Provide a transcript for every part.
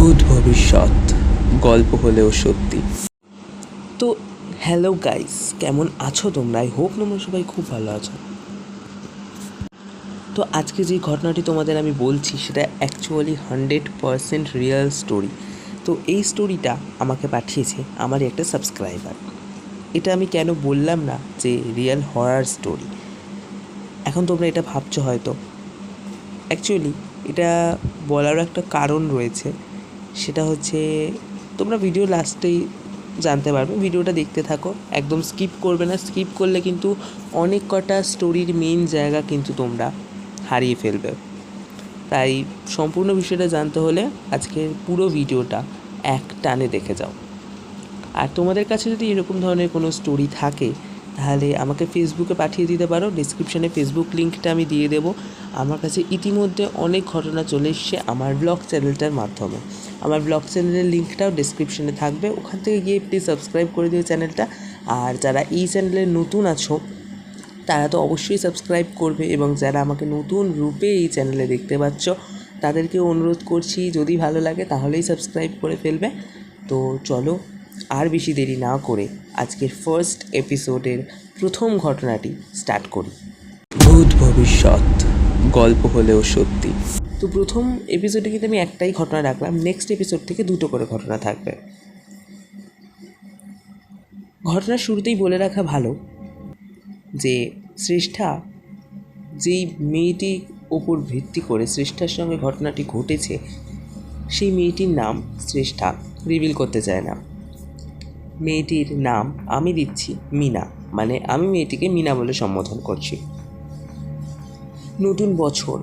ভূত ভবিষ্যৎ। গল্প হলেও সত্যি। তো হ্যালো গাইস কেমন আছো তোমরা? আই হোপ তোমরা সবাই খুব ভালো আছো। তো আজকে যে ঘটনাটি তোমাদের আমি বলছি, সেটা actually hundred percent real story তো এই স্টোরিটা আমাকে পাঠিয়েছে আমারই একটা সাবস্ক্রাইবার এটা আমি কেন বললাম না যে রিয়েল হরার স্টোরি এখন তোমরা এটা ভাবছ হয়তো। অ্যাকচুয়ালি এটা বলারও একটা কারণ রয়েছে। সেটা হচ্ছে তোমরা ভিডিও লাস্টেই জানতে পারবে। ভিডিওটা দেখতে থাকো। একদম স্কিপ করবে না। স্কিপ করলে কিন্তু অনেক কটা স্টোরির মেন জায়গা কিন্তু তোমরা হারিয়ে ফেলবে। তাই সম্পূর্ণ বিষয়টা জানতে হলে আজকের পুরো ভিডিওটা এক টানে দেখে যাও। আর তোমাদের কাছে যদি এরকম ধরনের কোনো স্টোরি থাকে, তাহলে আমাকে ফেসবুকে পাঠিয়ে দিতে পারো। ডিসক্রিপশানে ফেসবুক লিঙ্কটা আমি দিয়ে দেবো। আমার কাছে ইতিমধ্যে অনেক ঘটনা চলে এসছে আমার ব্লগ চ্যানেলটার মাধ্যমে। আমার ব্লগ চ্যানেলের লিঙ্কটাও ডিসক্রিপশানে থাকবে। ওখান থেকে গিয়ে প্লিজ সাবস্ক্রাইব করে দিও চ্যানেলটা। আর যারা এই চ্যানেলে নতুন আছো, তারা তো অবশ্যই সাবস্ক্রাইব করবে এবং যারা আমাকে নতুন রূপে এই চ্যানেলে দেখতে পাচ্ছ, তাদেরকে অনুরোধ করছি, যদি ভালো লাগে তাহলেই সাবস্ক্রাইব করে ফেলবে। তো চলো, আর বেশি দেরি না করে আজকের ফার্স্ট এপিসোডের প্রথম ঘটনাটি স্টার্ট করি। ভূত ভবিষ্যৎ, গল্প হলেও সত্যি। তো প্রথম এপিসোডে কিন্তু আমি একটাই ঘটনা রাখলাম নেক্সট এপিসোড থেকে দুটো করে ঘটনা থাকবে। ঘটনার শুরুতেই বলে রাখা ভালো যে, শ্রেষ্ঠা যেই মেয়েটির ওপর ভিত্তি করে শ্রেষ্ঠার সঙ্গে ঘটনাটি ঘটেছে, সেই মেয়েটির নাম শ্রেষ্ঠা রিভিল করতে চায় না। মেয়েটির নাম আমি দিচ্ছি মিনা মানে আমি মেয়েটিকে মিনা বলে সম্বোধন করছি। নতুন বছর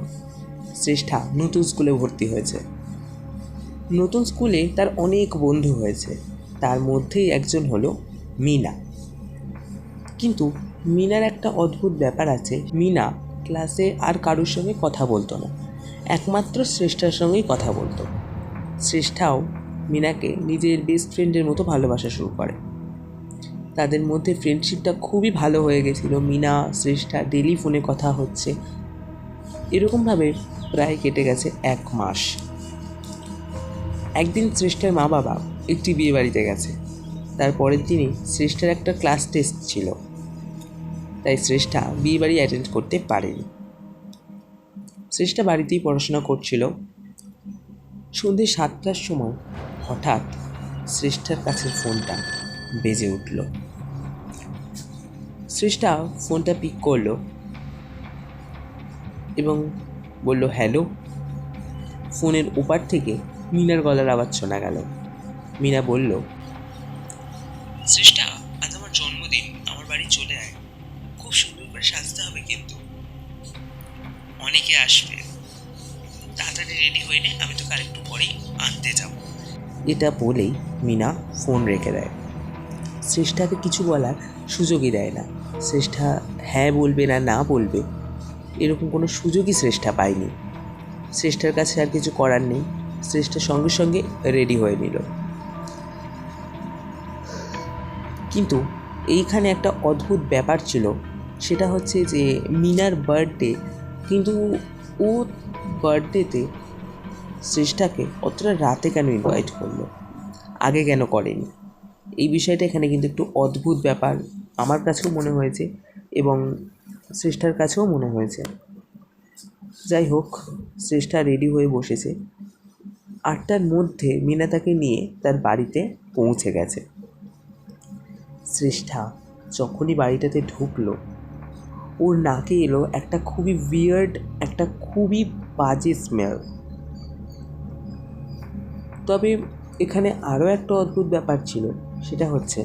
শ্রেষ্ঠা নতুন স্কুলে ভর্তি হয়েছে। নতুন স্কুলে তার অনেক বন্ধু হয়েছে। তার মধ্যেই একজন হলো মিনা। কিন্তু মিনার একটা অদ্ভুত ব্যাপার আছে। মিনা ক্লাসে আর কারোর সঙ্গে কথা বলতো না। একমাত্র শ্রেষ্ঠার সঙ্গেই কথা বলতো। শ্রেষ্ঠাও মিনাকে নিজের বেস্ট ফ্রেন্ডের মতো ভালোবাসা শুরু করে। তাদের মধ্যে ফ্রেন্ডশিপটা খুবই ভালো হয়ে গেছিল। মিনা শ্রেষ্ঠা ডেলি ফোনে কথা হচ্ছে। এরকমভাবে প্রায় কেটে গেছে এক মাস। একদিন শ্রেষ্ঠার মা বাবা একটি বিয়ে বাড়িতে গেছে। তারপরের দিনই শ্রেষ্ঠার একটা ক্লাস টেস্ট ছিল। তাই শ্রেষ্ঠা বিয়ে বাড়ি অ্যাটেন্ড করতে পারেনি। শ্রেষ্ঠা বাড়িতেই পড়াশোনা করছিল। সন্ধ্যে সাতটার সময় হঠাৎ শ্রেষ্ঠার কাছের ফোনটা বেজে উঠল। শ্রেষ্ঠা ফোনটা পিক করল। এবং বলল হ্যালো। ফোনের ওপার থেকে মিনার গলার আওয়াজ শোনা গেল। মিনা বলল শ্রেষ্ঠা আজ আমার জন্মদিন আমার বাড়ি চলে আয়। খুব সুন্দর করে সাজতে হবে কিন্তু। অনেকে আসবে। তাড়াতাড়ি রেডি হয়ে নে আমি তোকে আরেকটু পরেই আনতে যাব। এটা বলেই মিনা ফোন রেখে দেয়। শ্রেষ্ঠাকে কিছু বলার সুযোগই দেয় না। শ্রেষ্ঠা হ্যাঁ বলবে না না বলবে এরকম কোনো সুযোগই শ্রেষ্ঠা পায়নি। শ্রেষ্ঠার কাছে আর কিছু করার নেই। শ্রেষ্ঠা সঙ্গে সঙ্গে রেডি হয়ে নিল। কিন্তু এইখানে একটা অদ্ভুত ব্যাপার ছিল। সেটা হচ্ছে যে মিনার বার্থডে কিন্তু ও বার্থডেতে শ্রেষ্ঠাকে অতটা রাতে কেন ইনভাইট করল? আগে কেন করেনি? এই বিষয়টা এখানে কিন্তু একটু অদ্ভুত ব্যাপার। আমার কাছেও মনে হয়েছে এবং শ্রেষ্ঠার কাছেও মনে হয়েছে। যাই হোক শ্রেষ্ঠা রেডি হয়ে বসেছে। আটটার মধ্যে মিনা তাকে নিয়ে তার বাড়িতে পৌঁছে গেছে। শ্রেষ্ঠা যখনই বাড়িটাতে ঢুকলো, ওর নাকে এলো একটা খুবই বিয়ার্ড একটা খুবই বাজে স্মেল তবে এখানে আরও একটা অদ্ভুত ব্যাপার ছিল, সেটা হচ্ছে,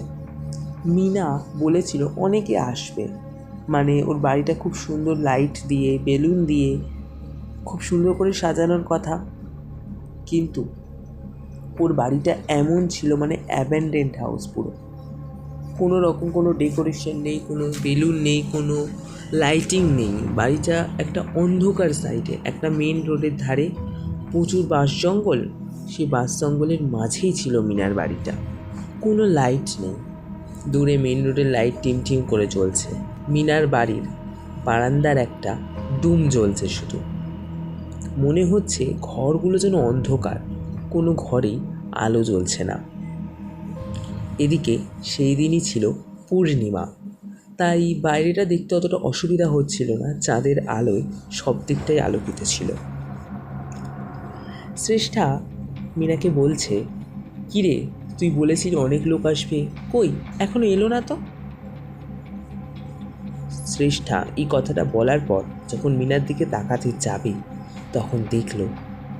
মিনা বলেছিল অনেকে আসবে। মানে ওর বাড়িটা খুব সুন্দর লাইট দিয়ে, বেলুন দিয়ে, খুব সুন্দর করে সাজানোর কথা। কিন্তু ওর বাড়িটা এমন ছিল মানে অ্যাবেন্ডেন্ট হাউস পুরো। কোনো রকম কোনো ডেকোরেশন নেই, কোনো বেলুন নেই, কোনো লাইটিং নেই। বাড়িটা একটা অন্ধকার সাইডে একটা মেন রোডের ধারে। প্রচুর বাস জঙ্গল, সেই বাস জঙ্গলের মাঝেই ছিল মিনার বাড়িটা। কোনো লাইট নেই। দূরে মেন রোডের লাইট টিম টিম করে চলছে। মিনার বাড়ির বারান্দার একটা ডুম জ্বলছে শুধু। মনে হচ্ছে ঘরগুলো যেন অন্ধকার, কোনো ঘরেই আলো জ্বলছে না। এদিকে সেই দিনই ছিল পূর্ণিমা। তাই বাইরেটা দেখতে অতটা অসুবিধা হচ্ছিল না, চাঁদের আলোয় সব দিকটাই আলোকিত ছিল। শ্রেষ্ঠা মিনাকে বলছে, কিরে, তুই বলেছিলি অনেক লোক আসবে। কই, এখনও এলো না তো? শ্রেষ্ঠা এই কথাটা বলার পর যখন মিনার দিকে তাকাতে যাবে, তখন দেখল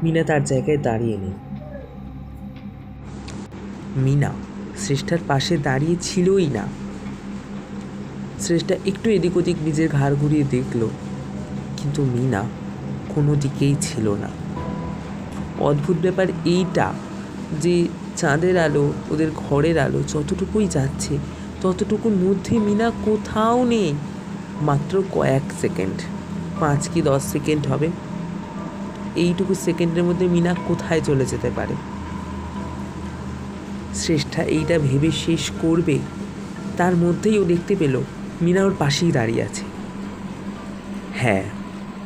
মিনা তার জায়গায় দাঁড়িয়ে নেই। মিনা শ্রেষ্ঠার পাশে দাঁড়িয়ে ছিলই না। শ্রেষ্ঠা একটু এদিক ওদিক নিজের ঘাড় ঘুরিয়ে দেখল, কিন্তু মিনা কোনো দিকেই ছিল না। অদ্ভুত ব্যাপার এইটা যে চাঁদের আলো, ওদের ঘরের আলো যতটুকুই যাচ্ছে, ততটুকুর মধ্যে মিনা কোথাও নেই। মাত্র কয়েক সেকেন্ড। পাঁচ কি দশ সেকেন্ড হবে? এইটুকু সেকেন্ডের মধ্যে মিনা কোথায় চলে যেতে পারে? শ্রেষ্ঠা এইটা ভেবে শেষ করবে? তার মধ্যেই ও দেখতে পেল মিনা ওর পাশেই দাঁড়িয়ে আছে। হ্যাঁ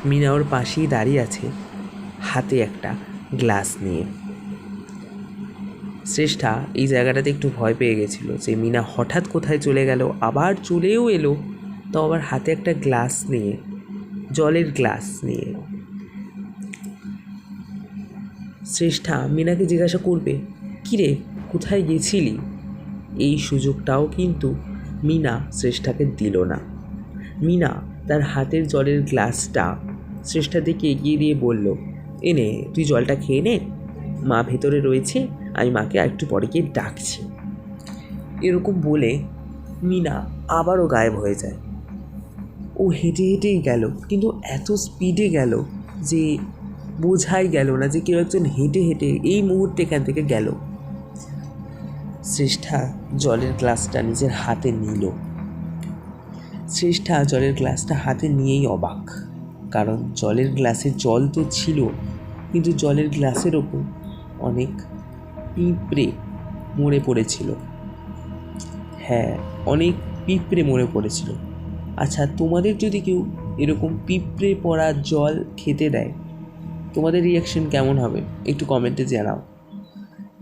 মিনা ওর পাশেই দাঁড়িয়ে আছে, হাতে একটা গ্লাস নিয়ে। শ্রেষ্ঠা এই জায়গাটাতে একটু ভয় পেয়ে গেছিল যে মিনা হঠাৎ কোথায় চলে গেল, আবার চলেও এলো। তো আবার হাতে একটা গ্লাস নিয়ে, জলের গ্লাস নিয়ে। শ্রেষ্ঠা, মিনাকে জিজ্ঞাসা করবে, কিরে, কোথায় গেছিলি? এই সুযোগটাও কিন্তু মিনা শ্রেষ্ঠাকে দিল না। মিনা তার হাতের জলের গ্লাসটা শ্রেষ্ঠা দিকে এগিয়ে দিয়ে বলল এনে তুই জলটা খেয়ে নে। মা ভেতরে রয়েছে, আমি মাকে একটু পরে গিয়ে ডাকছি। এরকম বলে মিনা আবারও গায়েব হয়ে যায়। ও হেঁটে হেঁটেই গেল, কিন্তু এত স্পিডে গেল যে বোঝাই গেল না যে কেউ একজন হেঁটে হেঁটে এই মুহূর্তে এখান থেকে গেল। শ্রেষ্ঠা জলের গ্লাসটা নিজের হাতে নিল। শ্রেষ্ঠা জলের গ্লাসটা হাতে নিয়েই অবাক, কারণ জলের গ্লাসে জল তো ছিল, কিন্তু জলের গ্লাসের ওপর অনেক পিঁপড়ে মরে পড়েছিল। হ্যাঁ অনেক পিঁপড়ে মরে পড়েছিল। আচ্ছা তোমাদের যদি কেউ এরকম পিঁপড়ে পড়া জল খেতে দেয়, তোমাদের রিয়াকশন কেমন হবে? একটু কমেন্টে জানাও।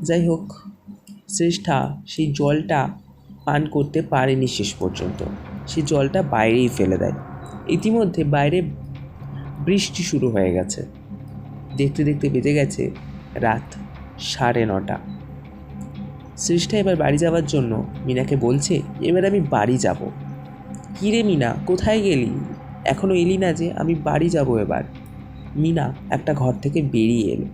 যাই হোক, শ্রেষ্ঠা সেই জলটা পান করতে পারেনি শেষ পর্যন্ত। সে জলটা বাইরেই ফেলে দেয়। ইতিমধ্যে বাইরে বৃষ্টি শুরু হয়ে গেছে। দেখতে দেখতে বেজে গেছে রাত সাড়ে নটা। শ্রেষ্ঠা এবার বাড়ি যাওয়ার জন্য মিনাকে বলছে, এবার আমি বাড়ি যাব। কী রে মিনা, কোথায় গেলি? এখনও এলি না যে, আমি বাড়ি যাব এবার। মিনা একটা ঘর থেকে বেরিয়ে এলো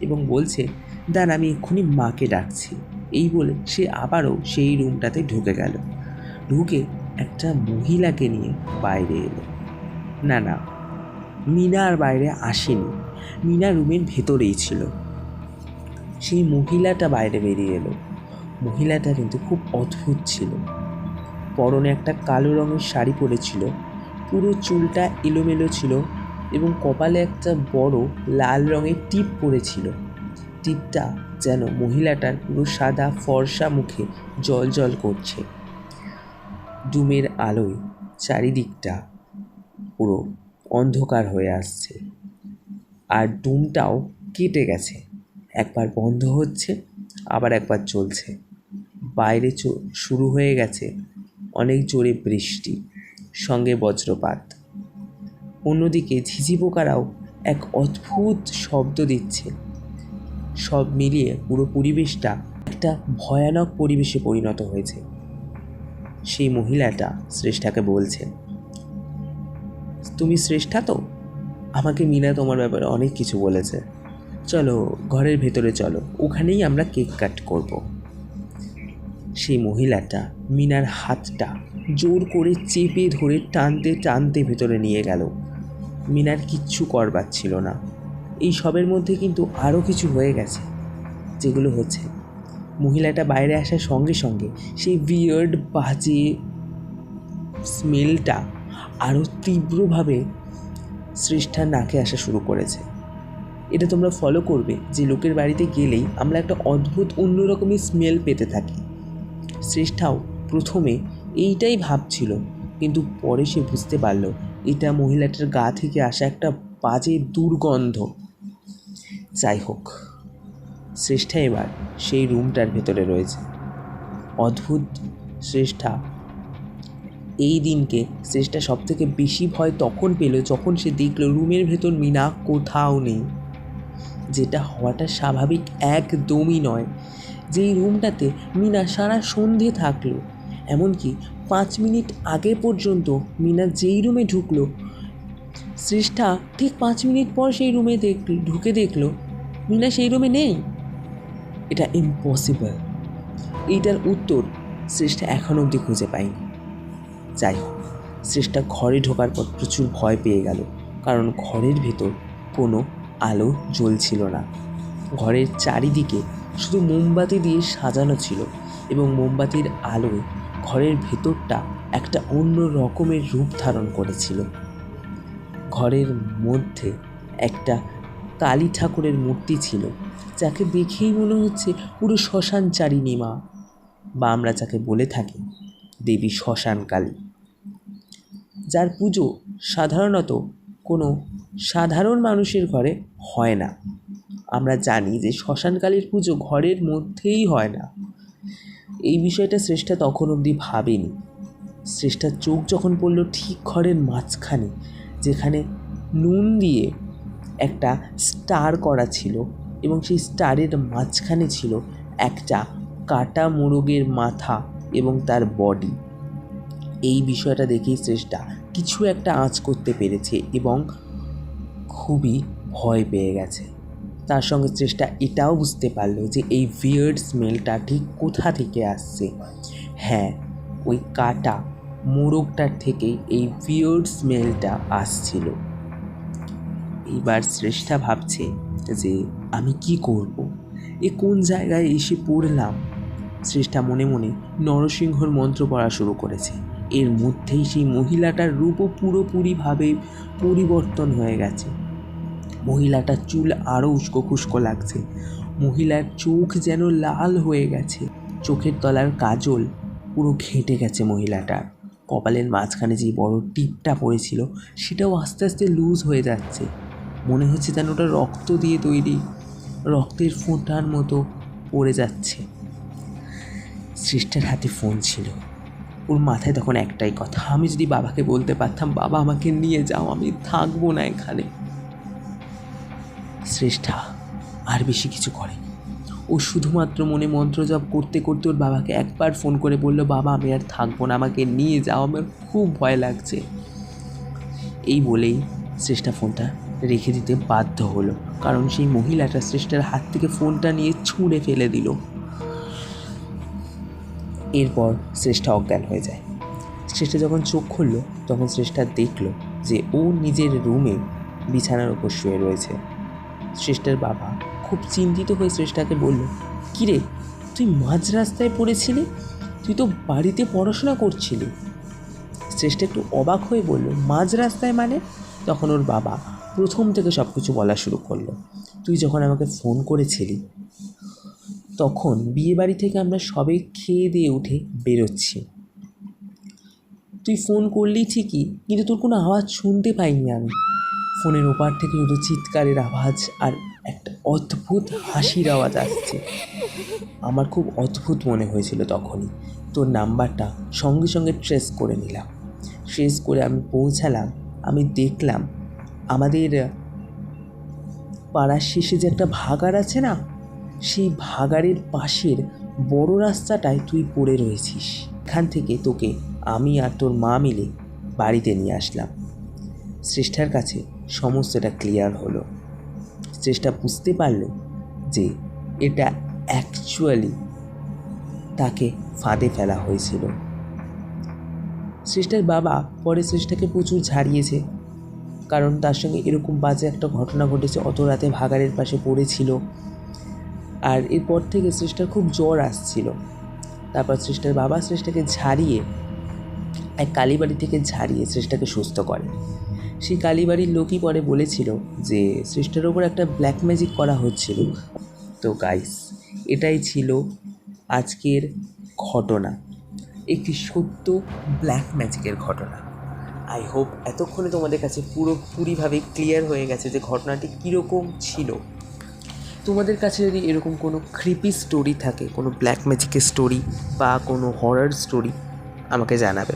এবং বলছে দান আমি এক্ষুনি মাকে ডাকছি। এই বলে সে আবারও সেই রুমটাতে ঢুকে গেল। ঢুকে একটা মহিলাকে নিয়ে বাইরে এলো। না না, মিনা আর বাইরে আসেনি। মিনা রুমের ভেতরেই ছিল। সেই মহিলাটা বাইরে বেরিয়ে এলো। মহিলাটা কিন্তু খুব অদ্ভুত ছিল। পরনে একটা কালো রঙের শাড়ি পরেছিল। পুরো চুলটা এলোমেলো ছিল এবং কপালে একটা বড় লাল রঙের টিপ পরেছিল। টিপটা যেন মহিলাটার পুরো সাদা ফর্সা মুখে জল জল করছে। ডুমের আলোয় চারিদিকটা পুরো অন্ধকার হয়ে আসছে। আর ডুমটাও কেটে গেছে। একবার বন্ধ হচ্ছে, আবার একবার চলছে। বাইরে শুরু হয়ে গেছে অনেক জোরে বৃষ্টি, সঙ্গে বজ্রপাত। অন্যদিকে ঝিঝি পোকারাও এক অদ্ভুত শব্দ দিচ্ছে। সব মিলিয়ে পুরো পরিবেশটা একটা ভয়ানক পরিবেশে পরিণত হয়েছে। সেই মহিলাটা শ্রেষ্ঠাকে বলছে, তুমি শ্রেষ্ঠা তো? আমাকে মিনা তোমার ব্যাপারে অনেক কিছু বলেছে। চলো ঘরের ভেতরে চলো, ওখানেই আমরা কেক কাট করব। সেই মহিলাটা মিনার হাতটা জোর করে চেপে ধরে টানতে টানতে ভেতরে নিয়ে গেল। মিনার কিচ্ছু করবার ছিল না। এই সবের মধ্যে কিন্তু আরও কিছু হয়ে গেছে, যেগুলো হচ্ছে মহিলাটা বাইরে আসার সঙ্গে সঙ্গে সেই বিয়ার্ড বাজে স্মেলটা আরও তীব্রভাবে শ্রেষ্ঠার নাকে আসা শুরু করেছে। এটা তোমরা ফলো করবে যে লোকের বাড়িতে গেলেই আমরা একটা অদ্ভুত অন্যরকমের স্মেল পেতে থাকি। শ্রেষ্ঠাও প্রথমে এইটাই ভাবছিল, কিন্তু পরে সে বুঝতে পারল এটা মহিলাটার গা থেকে আসা একটা বাজে দুর্গন্ধ। যাই হোক শ্রেষ্ঠা এবার সেই রুমটার ভেতরে রয়েছে। অদ্ভুত শ্রেষ্ঠা। এই দিনকে শ্রেষ্ঠা সব থেকে বেশি ভয় তখন পেল যখন সে দেখল রুমের ভেতর মিনা কোথাও নেই। যেটা হওয়াটা স্বাভাবিক একদমই নয়। যেই রুমটাতে মিনা সারা সন্ধে থাকল। এমনকি পাঁচ মিনিট আগে পর্যন্ত মিনা যেই রুমে ঢুকলো শ্রেষ্ঠা ঠিক পাঁচ মিনিট পর সেই রুমে দেখ, ঢুকে দেখল, মিনা সেই রুমে নেই। এটা ইম্পসিবল এইটার উত্তর শ্রেষ্ঠা এখনও অবধি খুঁজে পায়নি। যাই হোক শ্রেষ্ঠা ঘরে ঢোকার পর প্রচুর ভয় পেয়ে গেল, কারণ ঘরের ভেতর কোনো আলো জ্বলছিল না। ঘরের চারিদিকে শুধু মোমবাতি দিয়ে সাজানো ছিল এবং মোমবাতির আলোয় ঘরের ভেতরটা একটা অন্য রকমের রূপ ধারণ করেছিল। ঘরের মধ্যে একটা কালী ঠাকুরের মূর্তি ছিল, যাকে দেখেই মনে হচ্ছে পুরো শ্মশানচারিণী মা, বা আমরা যাকে বলে থাকি দেবী শ্মশান কালী। যার পুজো সাধারণত কোনো সাধারণ মানুষের ঘরে হয় না। আমরা জানি যে শ্মশানকালীর পুজো ঘরের মধ্যেই হয় না। এই বিষয়টা শ্রেষ্ঠা তখন অবধি ভাবেনি। শ্রেষ্ঠার চোখ যখন পড়ল ঠিক ঘরের মাঝখানে, যেখানে নুন দিয়ে একটা স্টার করা ছিল এবং সেই স্টারের মাঝখানে ছিল একটা কাটা মোরগের মাথা এবং তার বডি এই বিষয়টা দেখেই শ্রেষ্ঠা কিছু একটা আঁচ করতে পেরেছে এবং খুবই ভয় পেয়ে গেছে। তার সঙ্গে চেষ্টা এটাও বুঝতে পারল যে এই ভিয়ার্ড স্মেলটা ঠিক কোথা থেকে আসছে। হ্যাঁ ওই কাটা মোরগটার থেকেই এই বিয়ার্ড স্মেলটা আসছিল। এইবার শ্রেষ্ঠা ভাবছে যে আমি কি করব? এ কোন জায়গায় এসে পড়লাম? শ্রেষ্ঠা মনে মনে নরসিংহর মন্ত্র পড়া শুরু করেছে। এর মধ্যেই সেই মহিলাটার রূপও পুরোপুরিভাবে পরিবর্তন হয়ে গেছে। মহিলাটার চুল আরও উস্কো খুস্কো লাগছে। মহিলার চোখ যেন লাল হয়ে গেছে। চোখের তলার কাজল পুরো ঘেঁটে গেছে মহিলাটার। কপালের মাঝখানে যে বড় টিপটা পড়েছিল, সেটাও আস্তে আস্তে লুজ হয়ে যাচ্ছে। মনে হচ্ছে যেন ওটা রক্ত দিয়ে তৈরি। রক্তের ফোঁটার মতো পড়ে যাচ্ছে। শ্রেষ্ঠার হাতে ফোন ছিল। ওর মাথায় তখন একটাই কথা, আমি যদি বাবাকে বলতে পারতাম, বাবা আমাকে নিয়ে যাও, আমি থাকব না এখানে। শ্রেষ্ঠা। আর বেশি কিছু করে ও শুধুমাত্র মনে মন্ত্র জপ করতে করতে ওর বাবাকে একবার ফোন করে বলল, বাবা, আমি আর থাকব না, আমাকে নিয়ে যাও, আমার খুব ভয় লাগছে। এই বলেই শ্রেষ্ঠা ফোনটা রেখে দিতে বাধ্য হলো। কারণ সেই মহিলাটা শ্রেষ্ঠার হাত থেকে ফোনটা নিয়ে ছুঁড়ে ফেলে দিল। এরপর শ্রেষ্ঠা অজ্ঞান হয়ে যায়। শ্রেষ্ঠা যখন চোখ খুললো, তখন শ্রেষ্ঠা দেখল যে ও নিজের রুমে বিছানার ওপর শুয়ে রয়েছে। শ্রেষ্ঠার বাবা খুব চিন্তিত হয়ে শ্রেষ্ঠাকে বলল, কিরে, তুই মাঝ রাস্তায় পড়েছিলি? তুই তো বাড়িতে পড়াশোনা করছিলি। শ্রেষ্ঠা একটু অবাক হয়ে বলল, মাঝ রাস্তায় মানে? তখন ওর বাবা প্রথম থেকে সব কিছু বলা শুরু করল, তুই যখন আমাকে ফোন করেছিলি, তখন বিয়েবাড়ি থেকে আমরা সবে খেয়ে দিয়ে উঠে বেরোচ্ছি। তুই ফোন করলি ঠিকই, কিন্তু তোর কোনো আওয়াজ শুনতে পাইনি আমি। ফোনের ওপার থেকে শুধু চিৎকারের আওয়াজ আর একটা অদ্ভুত হাসির আওয়াজ আসছে। আমার খুব অদ্ভুত মনে হয়েছিল তখনই। তোর নাম্বারটা সঙ্গে সঙ্গে ট্রেস করে নিলাম। ট্রেস করে আমি পৌঁছালাম, আমি দেখলাম আমাদের পাড়ার শেষে যে একটা ভাগার আছে না, সেই ভাগাড়ের পাশের বড় রাস্তাটায় তুই পড়ে রয়েছিস। এখান থেকে তোকে আমি আর তোর মা মিলে বাড়িতে নিয়ে আসলাম। শ্রেষ্ঠার কাছে সমস্তটা ক্লিয়ার হলো। শ্রেষ্ঠা বুঝতে পারল যে এটা অ্যাকচুয়ালি তাকে ফাঁদে ফেলা হয়েছিল। শ্রেষ্ঠার বাবা পরে শ্রেষ্ঠাকে প্রচুর ঝাড়িয়েছে, কারণ তার সঙ্গে এরকম বাজে একটা ঘটনা ঘটেছে, অত রাতে ভাগাড়ের পাশে পড়েছিল। আর এরপর থেকে শ্রেষ্ঠার খুব জ্বর আসছিল। তারপর শ্রেষ্ঠার বাবা শ্রেষ্ঠাকে ঝাড়িয়ে, এক কালীবাড়ি থেকে ঝাড়িয়ে শ্রেষ্ঠাকে সুস্থ করে। সেই কালীবাড়ির লোকই পরে বলেছিল যে শ্রেষ্ঠার ওপর একটা ব্ল্যাক ম্যাজিক করা হচ্ছিল। তো গাইস এটাই ছিল আজকের ঘটনা। একটি সত্য ব্ল্যাক ম্যাজিকের ঘটনা। আই হোপ এতক্ষণে তোমাদের কাছে পুরোপুরিভাবে ক্লিয়ার হয়ে গেছে যে ঘটনাটি কীরকম ছিল। তোমাদের কাছে যদি এরকম কোনো ক্রিপি স্টোরি থাকে, কোনো ব্ল্যাক ম্যাজিকের স্টোরি বা কোনো হরার স্টোরি আমাকে জানাবে।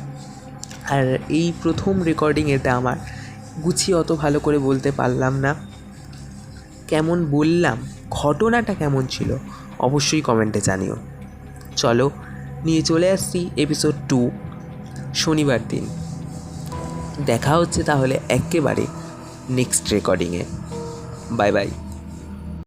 আর এই প্রথম রেকর্ডিং এটা আমার গুছিয়ে অত ভালো করে বলতে পারলাম না। কেমন বললাম? ঘটনাটা কেমন ছিল? অবশ্যই কমেন্টে জানিও। চলো, নিয়ে চলে আসছি এপিসোড টু শনিবার দিন। দেখা হচ্ছে তাহলে একেবারে নেক্সট রেকর্ডিংয়ে বাই বাই